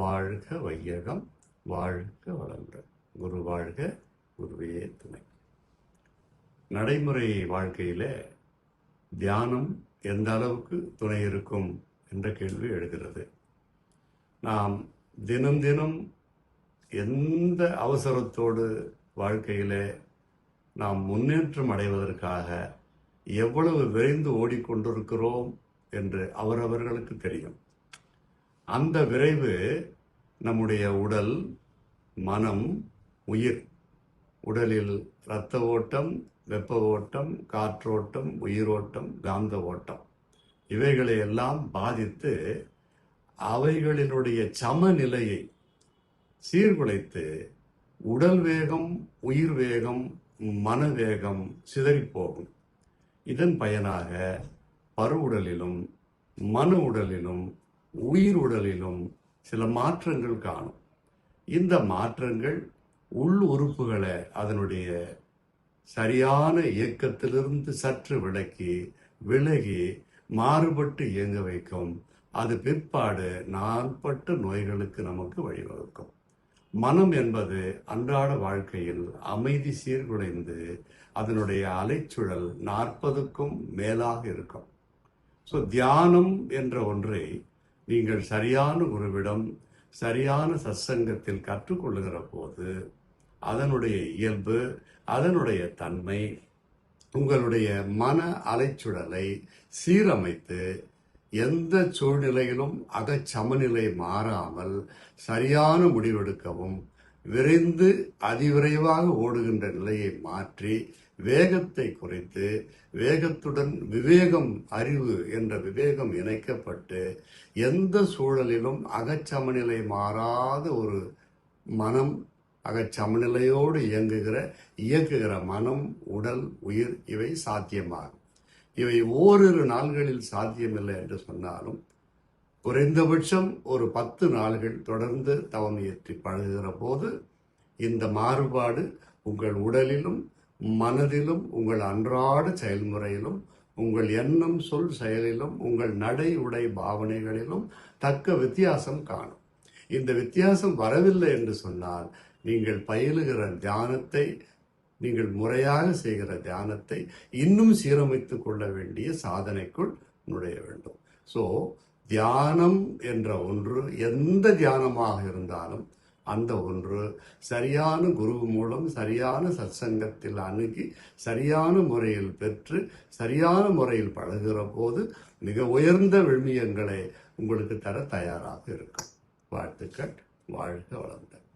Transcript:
வாழ்க வையகம் வாழ்க வளங்கள் குரு வாழ்க குருவே துணை. நடைமுறை வாழ்க்கையில் தியானம் எந்த அளவுக்கு துணை இருக்கும் என்ற கேள்வி எழுகிறது. நாம் தினம் தினம் எந்த அவசரத்தோடு வாழ்க்கையில் நாம் முன்னேற்றம் அடைவதற்காக எவ்வளவு விரைந்து ஓடிக்கொண்டிருக்கிறோம் என்று அவரவர்களுக்கு தெரியும். அந்த விரைவு நம்முடைய உடல் மனம் உயிர். உடலில் இரத்த ஓட்டம் வெப்ப ஓட்டம் காற்றோட்டம் உயிரோட்டம் காந்த ஓட்டம். இவைகளை எல்லாம் பாதித்து அவைகளினுடைய சமநிலையை சீர்குலைத்து உடல் வேகம் உயிர் வேகம் மனவேகம் சிதறிப்போகும். இதன் பயனாக பருவுடலிலும் மன உடலிலும் உயிர் உடலிலும் சில மாற்றங்கள் காணும். இந்த மாற்றங்கள் உள் உறுப்புகளை அதனுடைய சரியான இயக்கத்திலிருந்து சற்று விலக்கி விலகி மாறுபட்டு இயங்க வைக்கும். அது பிற்பாடு நாள்பட்ட நோய்களுக்கு நமக்கு வழிவகுக்கும். மனம் என்பது அன்றாட வாழ்க்கையில் அமைதி சீர்குலைந்து அதனுடைய அலைச்சுழல் நாற்பதுக்கும் மேலாக இருக்கும். ஸோ தியானம் என்ற ஒன்றை நீங்கள் சரியான குருவிடம் சரியான சத்சங்கத்தில் கற்றுக்கொள்ளுகிற போது அதனுடைய இயல்பு அதனுடைய தன்மை உங்களுடைய மன அலைச்சுடலை சீரமைத்து எந்த சூழ்நிலையிலும் அகச்சமநிலை மாறாமல் சரியான முடிவெடுக்கவும் விரைந்து அதிவிரைவாக ஓடுகின்ற நிலையை மாற்றி வேகத்தை குறைத்து வேகத்துடன் விவேகம் அறிவு என்ற விவேகம் இணைக்கப்பட்டு எந்த சூழலிலும் அகச்சமநிலை மாறாத ஒரு மனம் அகச்சமநிலையோடு இயங்குகிற இயக்குகிற மனம் உடல் உயிர் இவை சாத்தியமாகும். இவை ஓரிரு நாள்களில் சாத்தியமில்லை என்று சொன்னாலும் குறைந்தபட்சம் ஒரு பத்து நாள்கள் தொடர்ந்து தவம் இயற்றி பழகுகிற போது இந்த மாறுபாடு உங்கள் உடலிலும் மனதிலும் உங்கள் அன்றாட செயல்முறையிலும் உங்கள் எண்ணம் சொல் செயலிலும் உங்கள் நடை உடை பாவனைகளிலும் தக்க வித்தியாசம் காணும். இந்த வித்தியாசம் வரவில்லை என்று சொன்னால் நீங்கள் பயிலுகிற தியானத்தை நீங்கள் முறையாக செய்கிற தியானத்தை இன்னும் சீரமைத்து கொள்ள வேண்டிய சாதனைக்குள் நுழைய வேண்டும். ஸோ தியானம் என்ற ஒன்று எந்த தியானமாக இருந்தாலும் அந்த ஒன்று சரியான குரு மூலம் சரியான சத்சங்கத்தில் அணுகி சரியான முறையில் பெற்று சரியான முறையில் பழகுகிற போது மிக உயர்ந்த விழுமியங்களை உங்களுக்கு தர தயாராக இருக்கும். வாழ்த்துக்கள். வாழ்க வளர்ந்தேன்